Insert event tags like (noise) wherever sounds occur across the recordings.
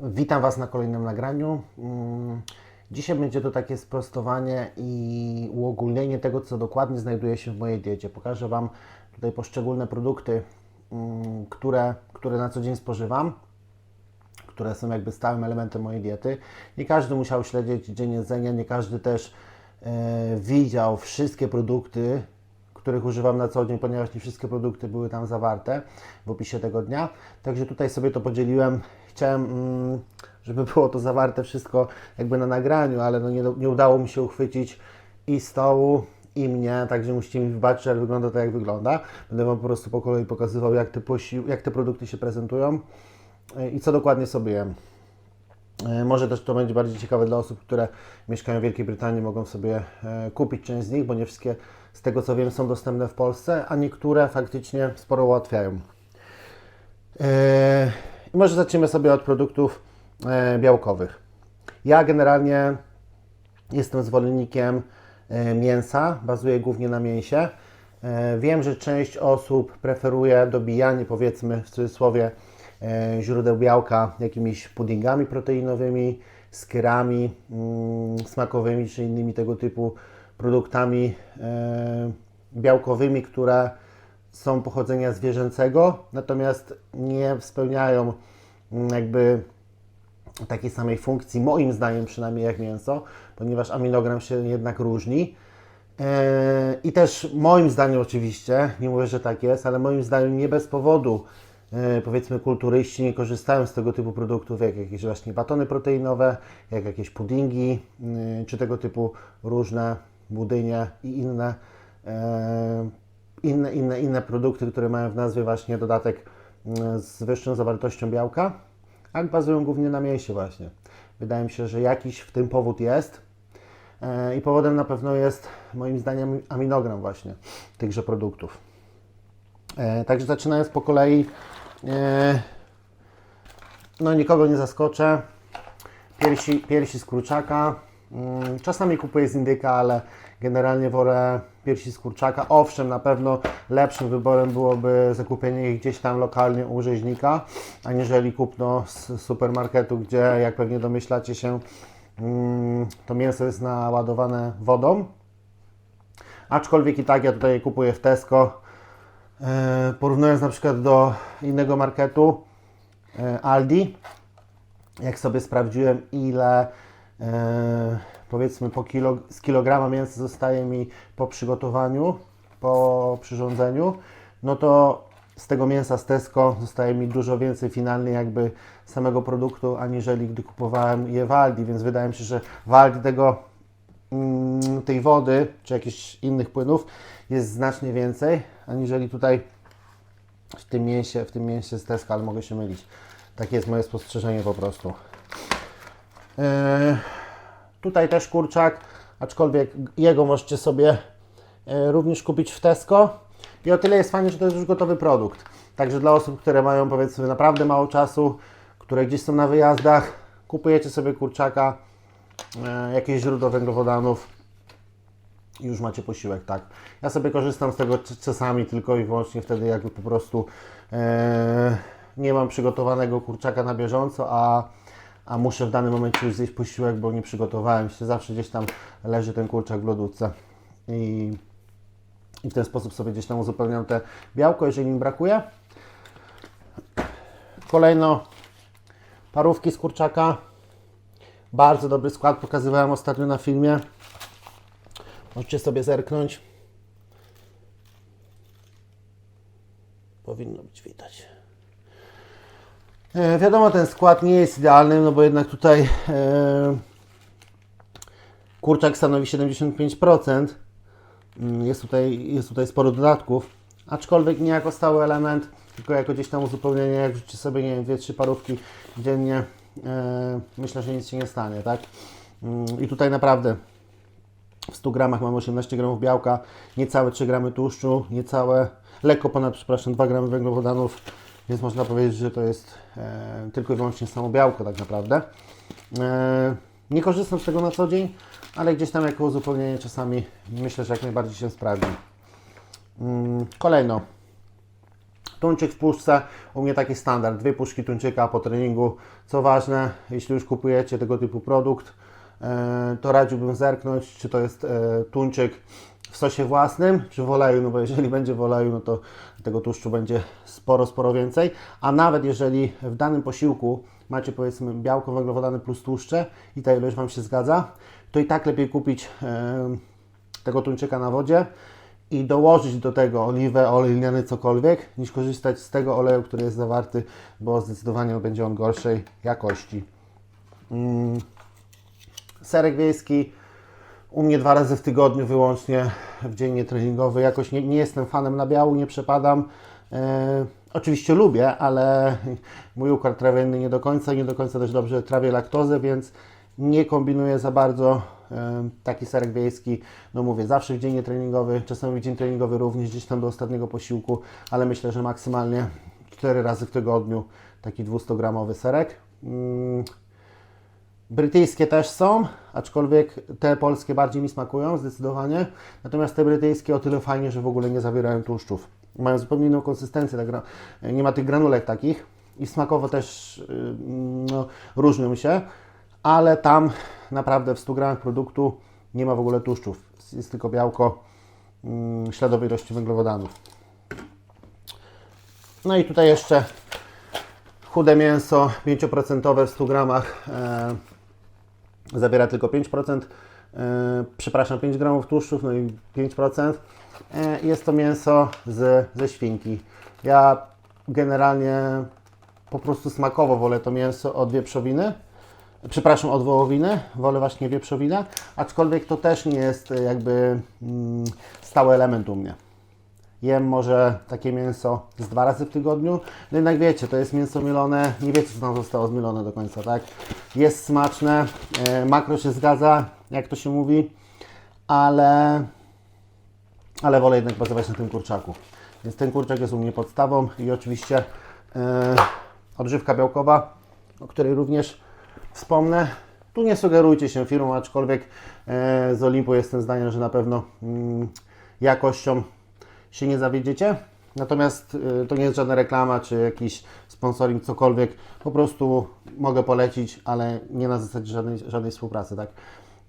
Witam Was na kolejnym nagraniu. Mm, Dzisiaj będzie to takie sprostowanie i uogólnienie tego, co dokładnie znajduje się w mojej diecie. Pokażę Wam tutaj poszczególne produkty, mm, które, które na co dzień spożywam, które są jakby stałym elementem mojej diety. Nie każdy musiał śledzić dzień jedzenia, nie każdy też e, widział wszystkie produkty, których używam na co dzień, ponieważ nie wszystkie produkty były tam zawarte w opisie tego dnia. Także tutaj sobie to podzieliłem. Chciałem, mm, żeby było to zawarte wszystko jakby na nagraniu, ale no nie, nie udało mi się uchwycić i stołu, i mnie, także musicie mi wybaczyć, ale wygląda to jak wygląda. Będę Wam po prostu po kolei pokazywał, jak te, posi- jak te produkty się prezentują i co dokładnie sobie jem. E, Może też to będzie bardziej ciekawe dla osób, które mieszkają w Wielkiej Brytanii, mogą sobie e, kupić część z nich, bo nie wszystkie z tego co wiem są dostępne w Polsce, a niektóre faktycznie sporo ułatwiają. E, Może zaczniemy sobie od produktów e, białkowych. Ja generalnie jestem zwolennikiem e, mięsa, bazuję głównie na mięsie. E, Wiem, że część osób preferuje dobijanie, powiedzmy w cudzysłowie, źródeł białka jakimiś puddingami proteinowymi, skyrami mm, smakowymi czy innymi tego typu produktami białkowymi, które są pochodzenia zwierzęcego, natomiast nie spełniają mm, jakby takiej samej funkcji, moim zdaniem przynajmniej jak mięso, ponieważ aminogram się jednak różni. E, I też moim zdaniem oczywiście, nie mówię, że tak jest, ale moim zdaniem nie bez powodu e, powiedzmy kulturyści nie korzystają z tego typu produktów, jak jakieś właśnie batony proteinowe, jak jakieś puddingi, y, czy tego typu różne budynie i inne, e, inne, inne, inne produkty, które mają w nazwie właśnie dodatek y, z wyższą zawartością białka, a bazują głównie na mięsie właśnie. Wydaje mi się, że jakiś w tym powód jest. E, I powodem na pewno jest moim zdaniem aminogram właśnie tychże produktów. E, Także zaczynając po kolei, e, no nikogo nie zaskoczę. Piersi, piersi z kurczaka. Mm, Czasami kupuję z indyka, ale generalnie wolę piersi z kurczaka. Owszem, na pewno lepszym wyborem byłoby zakupienie ich gdzieś tam lokalnie u rzeźnika, aniżeli kupno z supermarketu, gdzie jak pewnie domyślacie się, mm, to mięso jest naładowane wodą. Aczkolwiek i tak ja tutaj je kupuję w Tesco. E, Porównując na przykład do innego marketu e, Aldi, jak sobie sprawdziłem ile e, powiedzmy po kilo, z kilograma mięsa zostaje mi po przygotowaniu, po przyrządzeniu, no to z tego mięsa z Tesco zostaje mi dużo więcej finalnie jakby samego produktu, aniżeli gdy kupowałem je w Aldi, więc wydaje mi się, że w Aldi tego mm, tej wody, czy jakichś innych płynów jest znacznie więcej, aniżeli tutaj w tym mięsie, w tym mięsie z Tesco, ale mogę się mylić. Takie jest moje spostrzeżenie po prostu. E, tutaj też kurczak, aczkolwiek jego możecie sobie e, również kupić w Tesco. I o tyle jest fajnie, że to jest już gotowy produkt. Także dla osób, które mają powiedzmy naprawdę mało czasu, które gdzieś są na wyjazdach, kupujecie sobie kurczaka, e, jakieś źródło węglowodanów i już macie posiłek, tak. Ja sobie korzystam z tego czasami tylko i wyłącznie wtedy, jak po prostu e, nie mam przygotowanego kurczaka na bieżąco, a, a muszę w danym momencie już zjeść posiłek, bo nie przygotowałem się. Zawsze gdzieś tam leży ten kurczak w lodówce i, i w ten sposób sobie gdzieś tam uzupełniam te białko, jeżeli mi brakuje. Kolejno parówki z kurczaka. Bardzo dobry skład, pokazywałem ostatnio na filmie. Możecie sobie zerknąć. Powinno być widać. E, wiadomo, ten skład nie jest idealny, no bo jednak tutaj e, kurczak stanowi 75%. Mm, Jest tutaj, jest tutaj sporo dodatków, aczkolwiek nie jako stały element, tylko jako gdzieś tam uzupełnienie, jak rzucicie sobie, nie wiem, 2-3 parówki dziennie, e, myślę, że nic się nie stanie, tak? Mm, I tutaj naprawdę w 100 gramach mamy 18 gramów białka, niecałe 3 gramy tłuszczu, niecałe, lekko ponad, przepraszam, 2 gramy węglowodanów, więc można powiedzieć, że to jest e, tylko i wyłącznie samo białko tak naprawdę. E, nie korzystam z tego na co dzień, ale gdzieś tam jako uzupełnienie czasami myślę, że jak najbardziej się sprawdzi. Mm, kolejno, Tuńczyk w puszce, u mnie taki standard, dwie puszki tuńczyka po treningu. Co ważne, jeśli już kupujecie tego typu produkt, e, to radziłbym zerknąć, czy to jest e, tuńczyk w sosie własnym, czy w oleju, no bo jeżeli będzie w oleju, no to tego tłuszczu będzie sporo, sporo więcej. A nawet jeżeli w danym posiłku macie powiedzmy białko, węglowodany plus tłuszcze i ta ilość Wam się zgadza, to i tak lepiej kupić tego tuńczyka na wodzie i dołożyć do tego oliwę, olej lniany, cokolwiek, niż korzystać z tego oleju, który jest zawarty, bo zdecydowanie będzie on gorszej jakości. Mm. Serek wiejski u mnie dwa razy w tygodniu wyłącznie w dzień nietreningowy. Jakoś nie, nie jestem fanem nabiału, nie przepadam. E, oczywiście lubię, ale mój układ trawienny nie do końca, nie do końca też dobrze trawię laktozę, więc nie kombinuję za bardzo. E, taki serek wiejski, no mówię, zawsze w dzień nietreningowy, czasami w dzień treningowy również, gdzieś tam do ostatniego posiłku, ale myślę, że maksymalnie 4 razy w tygodniu taki 200-gramowy serek. Mm. Brytyjskie też są, aczkolwiek te polskie bardziej mi smakują zdecydowanie. Natomiast te brytyjskie o tyle fajnie, że w ogóle nie zawierają tłuszczów. Mają zupełnie inną konsystencję, tak, nie ma tych granulek takich i smakowo też yy, no, różnią się, ale tam naprawdę w 100 gramach produktu nie ma w ogóle tłuszczów. Jest tylko białko, yy, śladowej ilości węglowodanów. No i tutaj jeszcze chude mięso 5% w 100 gramach e, zawiera tylko 5%, e, przepraszam, 5 gramów tłuszczów, no i 5%. E, jest to mięso z, ze świnki. Ja generalnie po prostu smakowo wolę to mięso od wieprzowiny. Przepraszam, od wołowiny, wolę właśnie wieprzowinę, aczkolwiek to też nie jest jakby mm, stały element u mnie jem może takie mięso z dwa razy w tygodniu. No jednak wiecie, to jest mięso mielone, nie wiecie co tam zostało zmielone do końca, tak? Jest smaczne, e, makro się zgadza, jak to się mówi, ale, ale wolę jednak bazować na tym kurczaku. Więc ten kurczak jest u mnie podstawą i oczywiście e, odżywka białkowa, o której również wspomnę. Tu nie sugerujcie się firmą, aczkolwiek e, z Olimpu jestem zdania, że na pewno mm, jakością się nie zawiedziecie. Natomiast y, to nie jest żadna reklama czy jakiś sponsoring, cokolwiek. Po prostu mogę polecić, ale nie na zasadzie żadnej, żadnej współpracy, tak?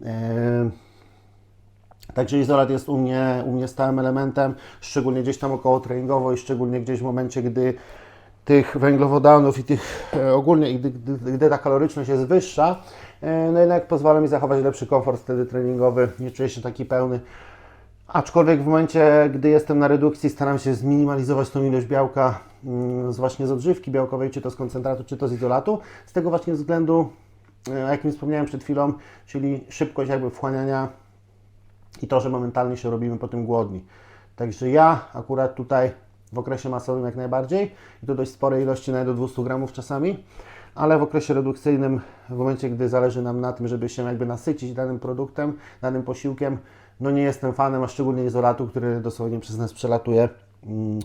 Yy, Także izolat jest u mnie, u mnie stałym elementem, szczególnie gdzieś tam około treningowo i szczególnie gdzieś w momencie, gdy tych węglowodanów i tych e, ogólnie, gdy, gdy, gdy ta kaloryczność jest wyższa, e, no jednak pozwala mi zachować lepszy komfort wtedy treningowy, nie czuję się taki pełny. Aczkolwiek w momencie, gdy jestem na redukcji, staram się zminimalizować tą ilość białka mm, z właśnie z odżywki białkowej, czy to z koncentratu, czy to z izolatu. Z tego właśnie względu, e, o jakim wspomniałem przed chwilą, czyli szybkość jakby wchłaniania i to, że momentalnie się robimy po tym głodni. Także ja akurat tutaj w okresie masowym jak najbardziej i to dość spore ilości, nawet do 200 gramów czasami, ale w okresie redukcyjnym, w momencie, gdy zależy nam na tym, żeby się jakby nasycić danym produktem, danym posiłkiem, no nie jestem fanem, a szczególnie izolatu, który dosłownie przez nas przelatuje. Mm.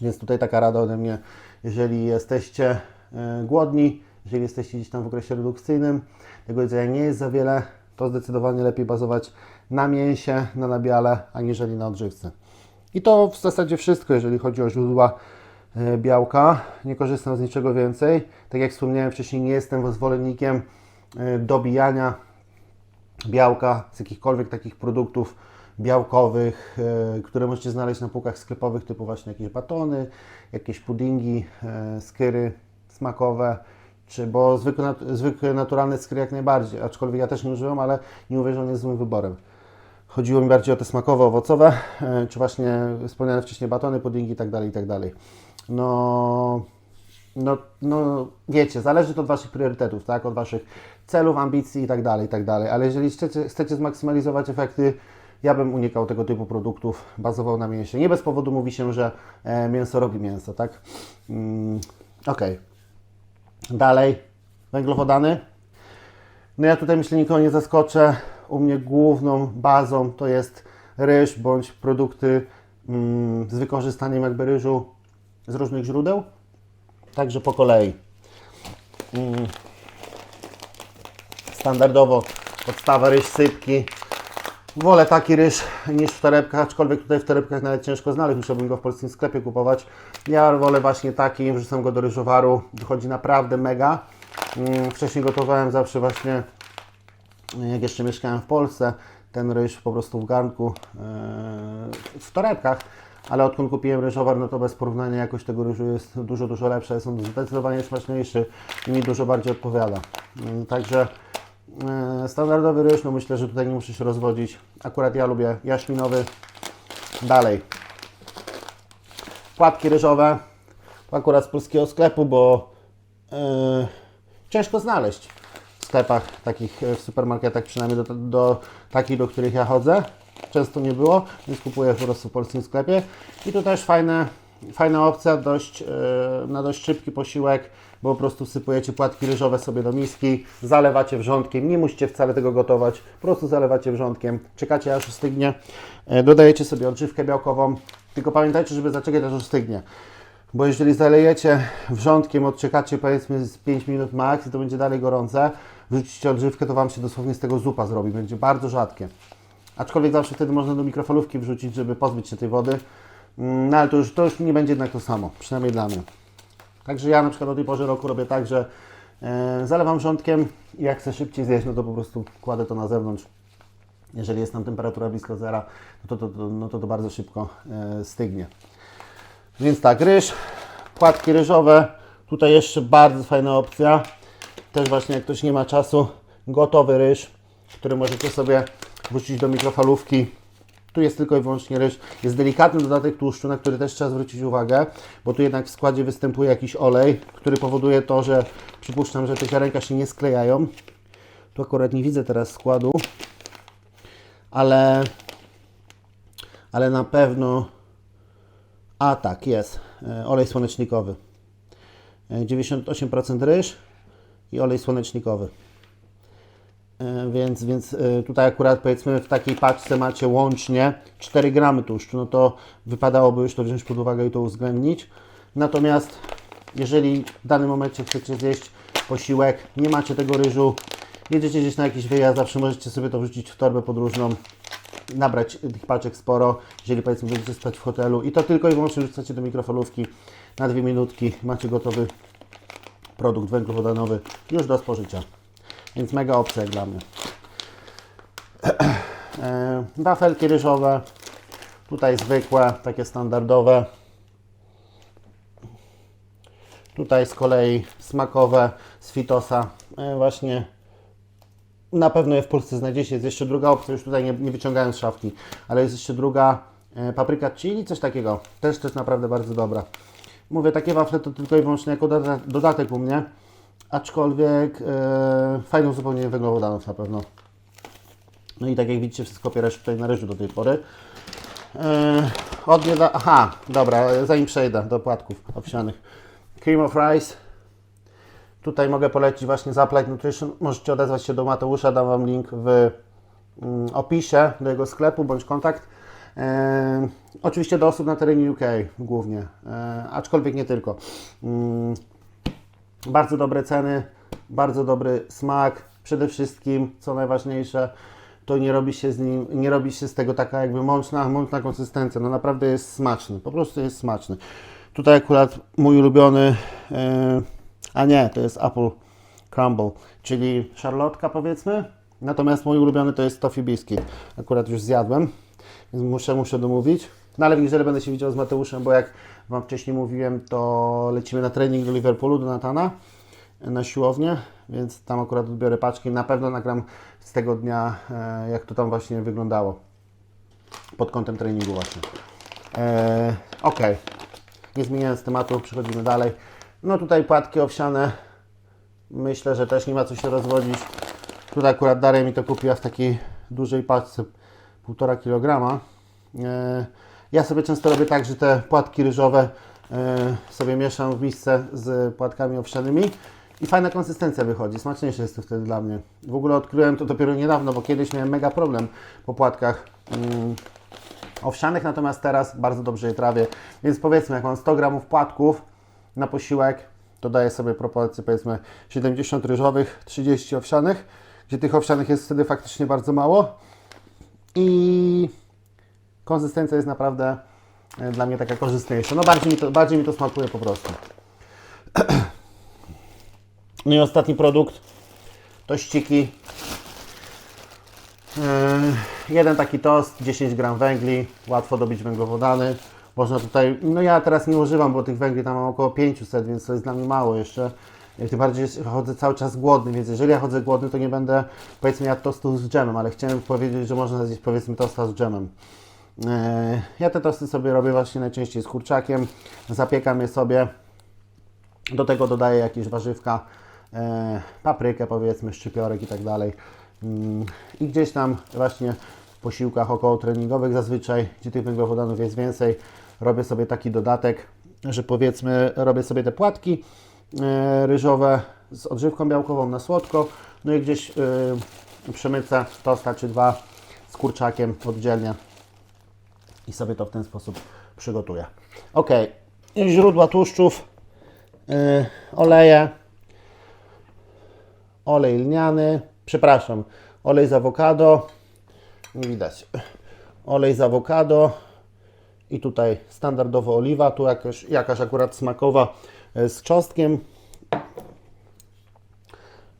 Więc tutaj taka rada ode mnie, jeżeli jesteście e, głodni, jeżeli jesteście gdzieś tam w okresie redukcyjnym, tego jedzenia nie jest za wiele, to zdecydowanie lepiej bazować na mięsie, na nabiale, aniżeli na odżywce. I to w zasadzie wszystko, jeżeli chodzi o źródła e, białka. Nie korzystam z niczego więcej. Tak jak wspomniałem wcześniej, nie jestem zwolennikiem e, dobijania białka z jakichkolwiek takich produktów białkowych, e, które możecie znaleźć na półkach sklepowych, typu właśnie jakieś batony, jakieś puddingi, e, skyry smakowe, czy, bo zwykłe, zwykłe naturalne skry jak najbardziej, aczkolwiek ja też nie używam, ale nie mówię, że on jest złym wyborem. Chodziło mi bardziej o te smakowe, owocowe, e, czy właśnie wspomniane wcześniej batony, puddingi itd., itd. No, no, no wiecie, zależy to od Waszych priorytetów, tak? Od Waszych celów, ambicji i tak dalej, i tak dalej. Ale jeżeli chcecie, chcecie zmaksymalizować efekty, ja bym unikał tego typu produktów, bazował na mięsie. Nie bez powodu mówi się, że e, mięso robi mięso, tak? Mm, Okej. Dalej, węglowodany. No ja tutaj myślę, nikogo nie zaskoczę. U mnie główną bazą to jest ryż bądź produkty mm, z wykorzystaniem jakby ryżu z różnych źródeł. Także po kolei. Mm. Standardowo podstawa ryż sypki, Wolę taki ryż niż w torebkach, aczkolwiek tutaj w torebkach nawet ciężko znaleźć, musiałbym go w polskim sklepie kupować. Ja wolę właśnie taki, wrzucam go do ryżowaru, wychodzi naprawdę mega. Mm, Wcześniej gotowałem zawsze właśnie, jak jeszcze mieszkałem w Polsce, ten ryż po prostu w garnku, e, w torebkach. Ale odkąd kupiłem ryżowar, no to bez porównania jakość tego ryżu jest dużo, dużo lepsza. Jest on zdecydowanie smaczniejszy i mi dużo bardziej odpowiada. Mm, Także e, standardowy ryż, no myślę, że tutaj nie muszę się rozwodzić. Akurat ja lubię jaśminowy. Dalej. Płatki ryżowe. Akurat z polskiego sklepu, bo e, ciężko znaleźć w sklepach, takich e, w supermarketach, przynajmniej do, do takich, do których ja chodzę. Często nie było, więc kupuję po prostu w polskim sklepie. I tu też fajne, fajna opcja dość, e, na dość szybki posiłek, bo po prostu wsypujecie płatki ryżowe sobie do miski, zalewacie wrzątkiem, nie musicie wcale tego gotować, po prostu zalewacie wrzątkiem, czekacie aż ostygnie, e, dodajecie sobie odżywkę białkową, tylko pamiętajcie, żeby zaczekać aż ostygnie. Bo jeżeli zalejecie wrzątkiem, odczekacie powiedzmy z 5 minut max i to będzie dalej gorące, wrzucicie odżywkę, to Wam się dosłownie z tego zupa zrobi. Będzie bardzo rzadkie. Aczkolwiek zawsze wtedy można do mikrofalówki wrzucić, żeby pozbyć się tej wody. Mm, No ale to już, to już nie będzie jednak to samo, przynajmniej dla mnie. Także ja na przykład o tej porze roku robię tak, że e, zalewam wrzątkiem i jak chcę szybciej zjeść, no to po prostu kładę to na zewnątrz. Jeżeli jest tam temperatura blisko zera, no to to, to, no to, to bardzo szybko e, stygnie. Więc tak, ryż, płatki ryżowe. Tutaj jeszcze bardzo fajna opcja. Też właśnie jak ktoś nie ma czasu, gotowy ryż, który możecie sobie wrzucić do mikrofalówki. Tu jest tylko i wyłącznie ryż. Jest delikatny dodatek tłuszczu, na który też trzeba zwrócić uwagę, bo tu jednak w składzie występuje jakiś olej, który powoduje to, że przypuszczam, że te ziarenka się nie sklejają. Tu akurat nie widzę teraz składu, ale, ale na pewno a tak, jest. E, Olej słonecznikowy. E, 98% ryż i olej słonecznikowy. E, Więc, więc e, tutaj akurat powiedzmy w takiej paczce macie łącznie 4 gramy tłuszczu, no to wypadałoby już to wziąć pod uwagę i to uwzględnić. Natomiast jeżeli w danym momencie chcecie zjeść posiłek, nie macie tego ryżu, jedziecie gdzieś na jakiś wyjazd, zawsze możecie sobie to wrzucić w torbę podróżną, nabrać tych paczek sporo, jeżeli powiedzmy będziecie spać w hotelu i to tylko i wyłącznie wrzucacie do mikrofalówki na dwie minutki, macie gotowy produkt węglowodanowy już do spożycia. Więc mega opcja dla mnie. (clears throat) E, Wafelki ryżowe, tutaj zwykłe, takie standardowe. Tutaj z kolei smakowe z Fitosa, e, właśnie na pewno je w Polsce znajdziecie. Jest jeszcze druga opcja, już tutaj nie, nie wyciągałem z szafki, ale jest jeszcze druga e, papryka chili, coś takiego. Też też naprawdę bardzo dobra. Mówię, takie wafle to tylko i wyłącznie jako doda- dodatek u mnie, aczkolwiek e, fajne uzupełnienie węglowodanów na pewno. No i tak jak widzicie, wszystko opiera się tutaj na ryżu do tej pory. E, od nieda- Aha, dobra, zanim przejdę do płatków owsianych. Cream of rice. Tutaj mogę polecić właśnie Zaplight Nutrition. Możecie odezwać się do Mateusza, dam Wam link w mm, opisie do jego sklepu bądź kontakt. E, oczywiście do osób na terenie UK głównie, e, aczkolwiek nie tylko. Mm, bardzo dobre ceny, bardzo dobry smak. Przede wszystkim, co najważniejsze, to nie robi się z nim, nie robi się z tego taka jakby mączna, mączna konsystencja. No naprawdę jest smaczny, po prostu jest smaczny. Tutaj akurat mój ulubiony, e, a nie, to jest Apple Crumble, czyli szarlotka powiedzmy. Natomiast mój ulubiony to jest Toffee Biscuit. Akurat już zjadłem, więc muszę, muszę domówić. No ale niedzielę będę się widział z Mateuszem, bo jak Wam wcześniej mówiłem, to lecimy na trening do Liverpoolu, do Natana na siłownię, więc tam akurat odbiorę paczki. Na pewno nagram z tego dnia, e, jak to tam właśnie wyglądało pod kątem treningu właśnie. E, ok, nie zmieniając tematu, przechodzimy dalej. No tutaj płatki owsiane, myślę, że też nie ma co się rozwodzić. Tutaj akurat Daria mi to kupiła w takiej dużej paczce, 1,5 kg. E, ja sobie często robię tak, że te płatki ryżowe e, sobie mieszam w misce z płatkami owsianymi i fajna konsystencja wychodzi, smaczniejsze jest to wtedy dla mnie. W ogóle odkryłem to dopiero niedawno, bo kiedyś miałem mega problem po płatkach mm, owsianych, natomiast teraz bardzo dobrze je trawię. Więc powiedzmy, jak mam 100 gramów płatków na posiłek, to daję sobie proporcje powiedzmy 70 ryżowych, 30 owsianych, gdzie tych owsianych jest wtedy faktycznie bardzo mało. i konsystencja jest naprawdę e, dla mnie taka korzystniejsza. No bardziej mi to, bardziej mi to smakuje po prostu. (clears throat) No i ostatni produkt to ściki. Yy, jeden taki tost, 10 gram węgli, łatwo dobić węglowodany. Można tutaj, no ja teraz nie używam, bo tych węgli tam mam około 500, więc to jest dla mnie mało jeszcze. Tym bardziej chodzę cały czas głodny, więc jeżeli ja chodzę głodny, to nie będę powiedzmy jadł tostu z dżemem, ale chciałem powiedzieć, że można zjeść powiedzmy tosta z dżemem. Yy, Ja te tosty sobie robię właśnie najczęściej z kurczakiem, zapiekam je sobie, do tego dodaję jakieś warzywka, e, paprykę powiedzmy, szczypiorek i tak dalej. Mm, I gdzieś tam właśnie w posiłkach około treningowych zazwyczaj, gdzie tych węglowodanów jest więcej, robię sobie taki dodatek, że powiedzmy robię sobie te płatki e, ryżowe z odżywką białkową na słodko, no i gdzieś e, przemycę tosta czy dwa z kurczakiem oddzielnie i sobie to w ten sposób przygotuję. Ok, źródła tłuszczów, yy, oleje, olej lniany, przepraszam, olej z awokado, nie widać, olej z awokado i tutaj standardowo oliwa, tu jakaś, jakaś akurat smakowa yy, z czosnkiem.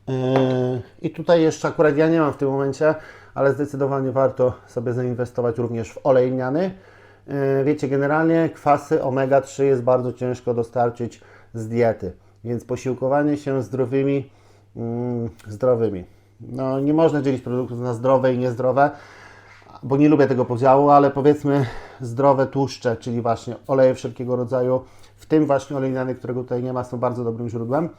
Yy, I tutaj jeszcze akurat ja nie mam w tym momencie, ale zdecydowanie warto sobie zainwestować również w olej lniany. Yy, Wiecie, generalnie kwasy omega-3 jest bardzo ciężko dostarczyć z diety, więc posiłkowanie się zdrowymi, mm, zdrowymi. No, nie można dzielić produktów na zdrowe i niezdrowe, bo nie lubię tego podziału, ale powiedzmy zdrowe tłuszcze, czyli właśnie oleje wszelkiego rodzaju, w tym właśnie olej lniany, którego tutaj nie ma, są bardzo dobrym źródłem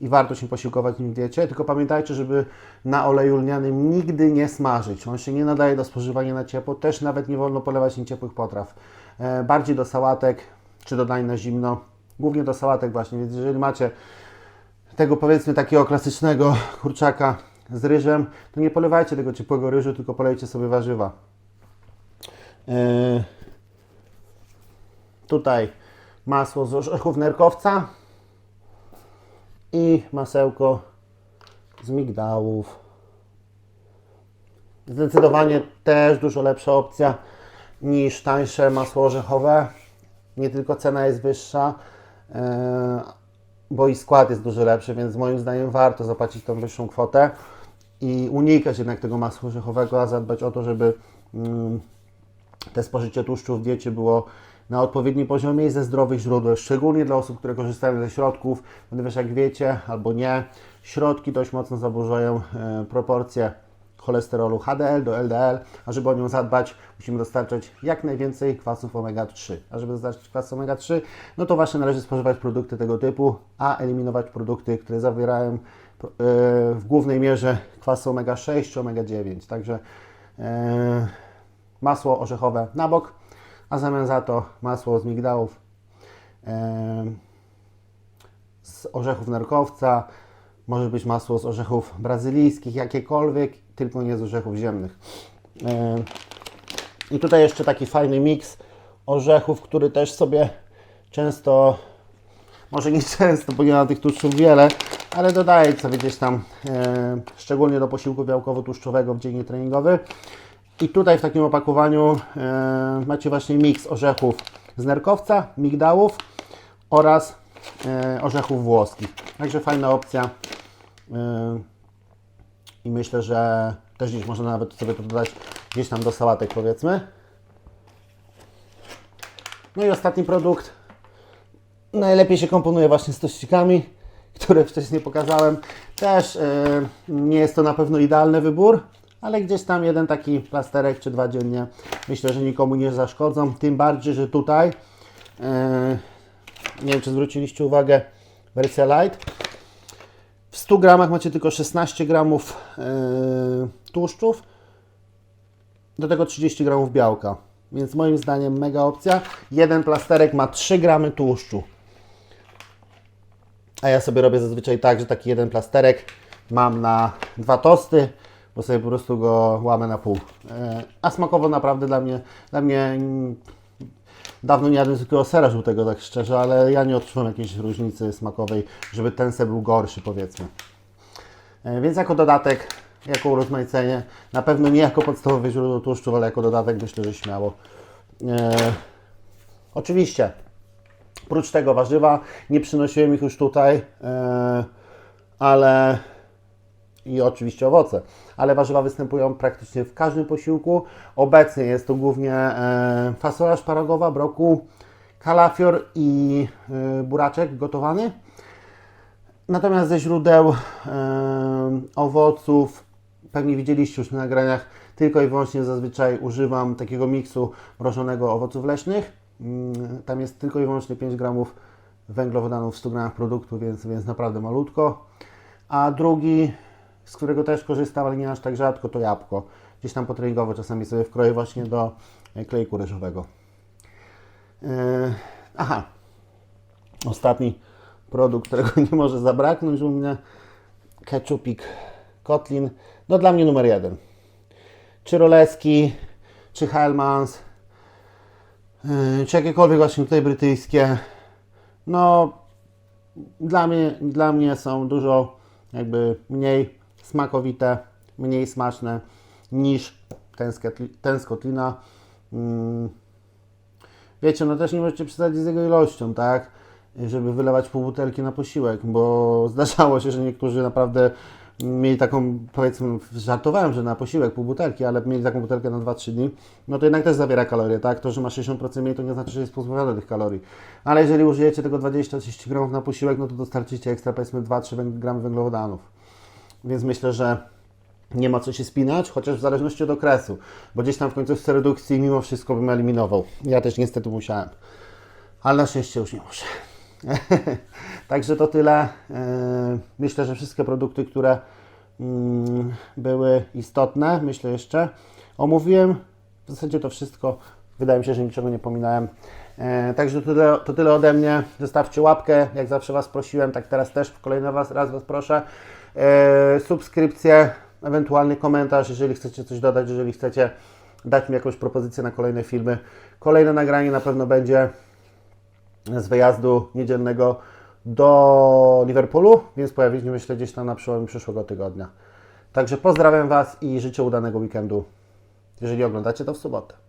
i warto się posiłkować nim w diecie. Tylko pamiętajcie, żeby na oleju lnianym nigdy nie smażyć. On się nie nadaje do spożywania na ciepło. Też nawet nie wolno polewać nim ciepłych potraw. E, bardziej do sałatek czy do na zimno. Głównie do sałatek właśnie. Więc jeżeli macie tego powiedzmy takiego klasycznego kurczaka z ryżem, to nie polewajcie tego ciepłego ryżu, tylko polejcie sobie warzywa. E, tutaj masło z orzechów nerkowca i masełko z migdałów. Zdecydowanie też dużo lepsza opcja niż tańsze masło orzechowe. Nie tylko cena jest wyższa, e, bo i skład jest dużo lepszy, więc moim zdaniem warto zapłacić tą wyższą kwotę i unikać jednak tego masła orzechowego, a zadbać o to, żeby mm, te spożycie tłuszczu w diecie było na odpowiednim poziomie i ze zdrowych źródeł, szczególnie dla osób, które korzystają ze środków, ponieważ jak wiecie albo nie, środki dość mocno zaburzają e, proporcje cholesterolu HDL do LDL, a żeby o nią zadbać, musimy dostarczać jak najwięcej kwasów omega-3. A żeby dostarczyć kwasy omega-3, no to właśnie należy spożywać produkty tego typu, a eliminować produkty, które zawierają e, w głównej mierze kwasy omega-6 czy omega-9. Także e, masło orzechowe na bok, a zamian za to masło z migdałów, z orzechów nerkowca, może być masło z orzechów brazylijskich, jakiekolwiek, tylko nie z orzechów ziemnych. I tutaj jeszcze taki fajny miks orzechów, który też sobie często, może nie często, bo nie ma tych tłuszczów wiele, ale dodaję sobie gdzieś tam, szczególnie do posiłku białkowo-tłuszczowego w dzień treningowy. I tutaj w takim opakowaniu e, macie właśnie miks orzechów z nerkowca, migdałów oraz e, orzechów włoskich. Także fajna opcja. E, I myślę, że też gdzieś można nawet sobie to dodać gdzieś tam do sałatek powiedzmy. No i ostatni produkt. Najlepiej się komponuje właśnie z tościkami, które wcześniej pokazałem. Też e, nie jest to na pewno idealny wybór, ale gdzieś tam jeden taki plasterek czy dwa dziennie myślę, że nikomu nie zaszkodzą. Tym bardziej, że tutaj e, nie wiem, czy zwróciliście uwagę, wersja light. W 100 gramach macie tylko 16 gramów e, tłuszczów, do tego 30 gramów białka. Więc moim zdaniem mega opcja. Jeden plasterek ma 3 gramy tłuszczu. A ja sobie robię zazwyczaj tak, że taki jeden plasterek mam na dwa tosty, bo sobie po prostu go łamę na pół. E, A smakowo naprawdę dla mnie, dla mnie mm, dawno nie jadłem zwykłego sera żółtego, tak szczerze, ale ja nie odczuwam jakiejś różnicy smakowej, żeby ten ser był gorszy powiedzmy. E, Więc jako dodatek jako urozmaicenie. Na pewno nie jako podstawowe źródło tłuszczów, ale jako dodatek myślę, że śmiało. E, oczywiście, Oprócz tego warzywa, nie przynosiłem ich już tutaj, ale i oczywiście owoce, ale warzywa występują praktycznie w każdym posiłku. Obecnie jest to głównie e, fasola szparagowa, brokuł, kalafior i e, buraczek gotowany. Natomiast ze źródeł e, owoców, pewnie widzieliście już na nagraniach, tylko i wyłącznie zazwyczaj używam takiego miksu mrożonego owoców leśnych. Mm, Tam jest tylko i wyłącznie 5 gramów węglowodanów w 100 gramach produktu, więc, więc naprawdę malutko. A drugi, z którego też korzystam, ale nie aż tak rzadko, to jabłko. Gdzieś tam potreningowo czasami sobie wkroję właśnie do e, klejku ryżowego. Yy, aha, ostatni produkt, którego (laughs) nie może zabraknąć u mnie, ketchupik Kotlin, no dla mnie numer jeden. Czy Roleski, czy Hellmans, yy, czy jakiekolwiek właśnie tutaj brytyjskie, no dla mnie, dla mnie są dużo jakby mniej smakowite, mniej smaczne niż ten z Ketli- ten z Kotlina. Mm, Wiecie, no też nie możecie przesadzić z jego ilością, tak? Żeby wylewać pół butelki na posiłek, bo (laughs) zdarzało się, że niektórzy naprawdę mieli taką, powiedzmy, żartowałem, że na posiłek pół butelki, ale mieli taką butelkę na 2-3 dni, no to jednak też zawiera kalorie, tak? To, że ma 60% mniej, to nie znaczy, że jest pozbawione tych kalorii. Ale jeżeli użyjecie tego 20-30 gramów na posiłek, no to dostarczycie ekstra, powiedzmy, 2-3 gramy węglowodanów. Więc myślę, że nie ma co się spinać, chociaż w zależności od okresu, bo gdzieś tam w końcówce redukcji mimo wszystko bym eliminował. Ja też niestety musiałem, ale na szczęście już nie muszę. (laughs) Także to tyle. Yy, Myślę, że wszystkie produkty, które mm, były istotne, myślę jeszcze omówiłem. W zasadzie to wszystko. Wydaje mi się, że niczego nie pominąłem. E, Także to tyle, to tyle ode mnie. Zostawcie łapkę, jak zawsze Was prosiłem, tak teraz też kolejny raz Was proszę. E, Subskrypcję, ewentualny komentarz, jeżeli chcecie coś dodać, jeżeli chcecie dać mi jakąś propozycję na kolejne filmy. Kolejne nagranie na pewno będzie z wyjazdu niedzielnego do Liverpoolu, więc pojawi się myślę gdzieś tam na przełomie przyszłego tygodnia. Także pozdrawiam Was i życzę udanego weekendu, jeżeli oglądacie to w sobotę.